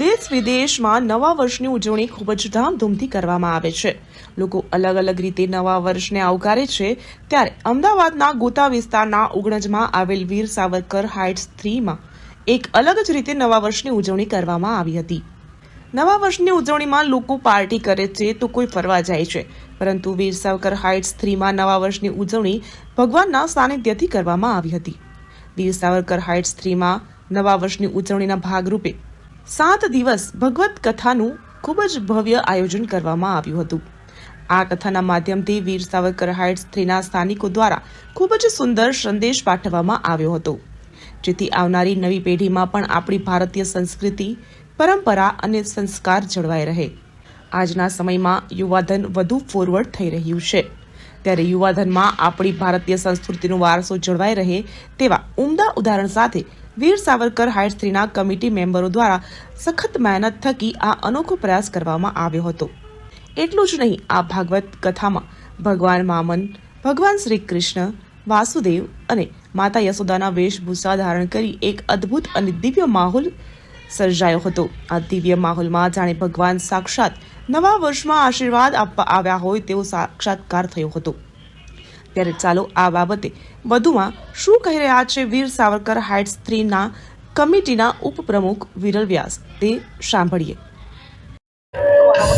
દેશ વિદેશમાં નવા વર્ષની ઉજવણી ખૂબ જ ધામધૂમથી કરવામાં આવે છે. લોકો અલગ અલગ રીતે નવા વર્ષને આવકારે છે ત્યારે અમદાવાદના ગોતા વિસ્તારના ઉગણજમાં આવેલ વીર સાવરકર હાઇટ્સ થ્રીમાં એક અલગ જ રીતે નવા વર્ષની ઉજવણી કરવામાં આવી હતી. નવા વર્ષની ઉજવણીમાં લોકો પાર્ટી કરે છે તો કોઈ ફરવા જાય છે. પરંતુ વીર સાવરકર હાઇટ્સ થ્રીમાં નવા વર્ષની ઉજવણી ભગવાનના સાનિધ્યથી કરવામાં આવી હતી. વીર સાવરકર હાઇટ્સ થ્રીમાં નવા વર્ષની ઉજવણીના ભાગરૂપે સાત દિવસ ભગવત કથાનું ખૂબ જ ભવ્ય આયોજન કરવામાં આવ્યું હતું. આ કથાના માધ્યમથી વીર સાવરકર હાઇટ્સ થ્રીના સ્થાનિકો દ્વારા ખૂબ જ સુંદર સંદેશ પાઠવવામાં આવ્યો હતો. જેથી આવનારી નવી પેઢીમાં પણ આપણી ભારતીય સંસ્કૃતિ, પરંપરા અને સંસ્કાર જળવાઈ રહે. આજના સમયમાં યુવાધન વધુ ફોરવર્ડ થઈ રહ્યું છે. ત્યારે યુવાધનમાં આપણી ભારતીય સંસ્કૃતિનો વારસો જળવાઈ રહે તેવા ઉમદા ઉદાહરણ સાથે વીર સાવરકર હાઇટ્સ થ્રીના કમિટી મેમ્બરો દ્વારા સખત મહેનત થકી આ અનોખો પ્રયાસ કરવામાં આવ્યો હતો. એટલું જ નહીં, આ ભાગવત કથામાં ભગવાન મામન, ભગવાન શ્રી કૃષ્ણ વાસુદેવ અને માતા યશોદાના વેશભૂષા ધારણ કરી એક અદ્ભુત અને દિવ્ય માહોલ સર્જાયો હતો. આ દિવ્ય માહોલમાં જાણે ભગવાન સાક્ષાત નવા વર્ષમાં આશીર્વાદ આપવા આવ્યા હોય તેવો સાક્ષાત્કાર થયો હતો. ત્યારે ચાલો આ બાબતે વધુમાં શું કહી રહ્યા છે વીર સાવરકર હાઇટ્સ થ્રીના કમિટીના ઉપપ્રમુખ વિરલ વ્યાસ? તે સાંભળીએ.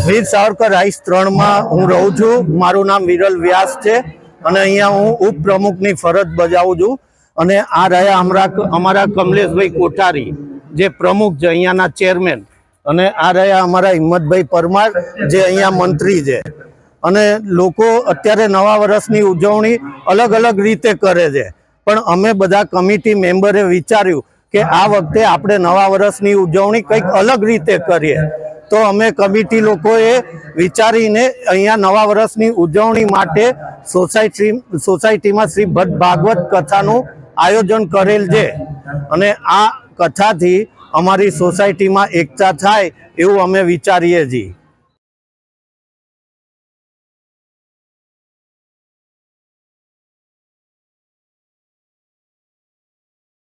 વીર સાવરકર હાઇટ્સ ત્રણમાં હું રહું છું. મારું નામ વિરલ વ્યાસ છે અને અહીંયા હું ઉપપ્રમુખની ફરજ બજાવું છું. અને આ રહ્યા અમારા અમારા કમલેશભાઈ કોઠારી, જે પ્રમુખ છે અહીંયાના ચેરમેન. અને આ રહ્યા અમારા હિંમતભાઈ પરમાર, જે અહીંયા મંત્રી છે. અને લોકો અત્યારે નવા વર્ષની ઉજવણી અલગ અલગ રીતે કરે છે. પણ અમે બધા કમિટી મેમ્બરે વિચાર્યું કે આ વખતે આપણે નવા વર્ષની ઉજવણી કંઈક અલગ રીતે કરીએ. તો અમે કમિટી લોકોએ વિચારીને અહીંયા નવા વર્ષની ઉજવણી માટે સોસાયટી, સોસાયટીમાં શ્રી ભટ્ટ ભાગવત કથાનું આયોજન કરેલ છે. અને આ કથાથી અમારી સોસાયટીમાં એકતા થાય એવું અમે વિચારીએ છીએ.